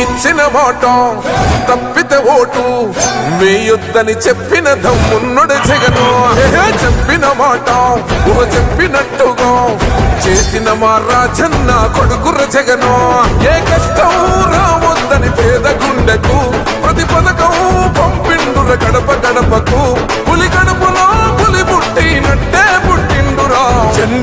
ఇచ్చిన మాట తప్పితే ఓటు. వేయొద్దని చెప్పిన దమ్మున్నడు జగను. చెప్పిన మాట ఓ చెప్పినట్టుగా. చేసిన మా రాజన్న కొడుకుర జగను. ఏ కష్టం